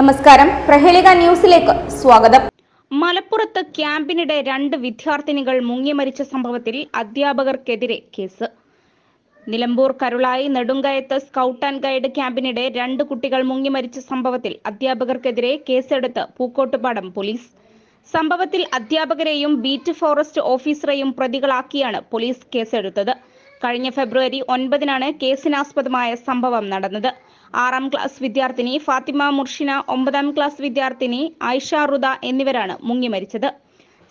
നമസ്കാരം. പ്രഹേളിക ന്യൂസിലേക്ക് സ്വാഗതം. മലപ്പുറത്ത് ക്യാമ്പിനിടെ രണ്ട് വിദ്യാർത്ഥിനികൾ മുങ്ങി മരിച്ച സംഭവത്തിൽ അധ്യാപകർക്കെതിരെ കേസ്. നിലമ്പൂർ കരുളായി നെടുങ്കയത്ത് സ്കൗട്ട് ആൻഡ് ഗൈഡ് ക്യാമ്പിനിടെ രണ്ട് കുട്ടികൾ മുങ്ങി മരിച്ച സംഭവത്തിൽ അധ്യാപകർക്കെതിരെ കേസെടുത്ത് പൂക്കോട്ടുപാടം പോലീസ്. സംഭവത്തിൽ അധ്യാപകരെയും ബീറ്റ് ഫോറസ്റ്റ് ഓഫീസറെയും പ്രതികളാക്കിയാണ് പോലീസ് കേസെടുത്തത്. കഴിഞ്ഞ ഫെബ്രുവരി ഒൻപതിനാണ് കേസിനാസ്പദമായ സംഭവം നടന്നത്. ആറാം ക്ലാസ് വിദ്യാർത്ഥിനി ഫാത്തിമ മുർഷിന ഒമ്പതാം ക്ലാസ് വിദ്യാർത്ഥിനി ആയിഷ റുദ എന്നിവരാണ് മുങ്ങി മരിച്ചത്.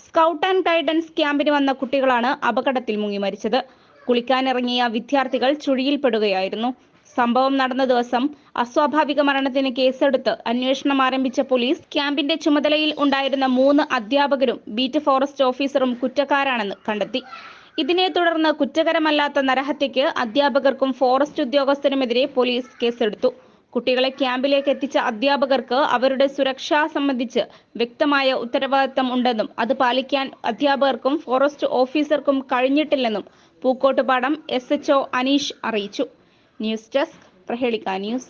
സ്കൗട്ട് ആൻഡ് ഗൈഡൻസ് ക്യാമ്പിന് വന്ന കുട്ടികളാണ് അപകടത്തിൽ മുങ്ങി മരിച്ചത്. കുളിക്കാനിറങ്ങിയ വിദ്യാർത്ഥികൾ ചുഴിയിൽപ്പെടുകയായിരുന്നു. സംഭവം നടന്ന ദിവസം അസ്വാഭാവിക മരണത്തിന് കേസെടുത്ത് അന്വേഷണം ആരംഭിച്ച പോലീസ് ക്യാമ്പിന്റെ ചുമതലയിൽ ഉണ്ടായിരുന്ന മൂന്ന് അധ്യാപകരും ബീറ്റ് ഫോറസ്റ്റ് ഓഫീസറും കുറ്റക്കാരാണെന്ന് കണ്ടെത്തി. ഇതിനെ തുടർന്ന് കുറ്റകരമല്ലാത്ത നരഹത്യയ്ക്ക് അധ്യാപകർക്കും ഫോറസ്റ്റ് ഉദ്യോഗസ്ഥരുമെതിരെ പോലീസ് കേസെടുത്തു. കുട്ടികളെ ക്യാമ്പിലേക്ക് എത്തിച്ച അധ്യാപകർക്ക് അവരുടെ സുരക്ഷ സംബന്ധിച്ച് വ്യക്തമായ ഉത്തരവാദിത്തം ഉണ്ടെന്നും അത് പാലിക്കാൻ അധ്യാപകർക്കും ഫോറസ്റ്റ് ഓഫീസർക്കും കഴിഞ്ഞിട്ടില്ലെന്നും പൂക്കോട്ടുപാടം എസ് അനീഷ് അറിയിച്ചു. News desk Prahelika news.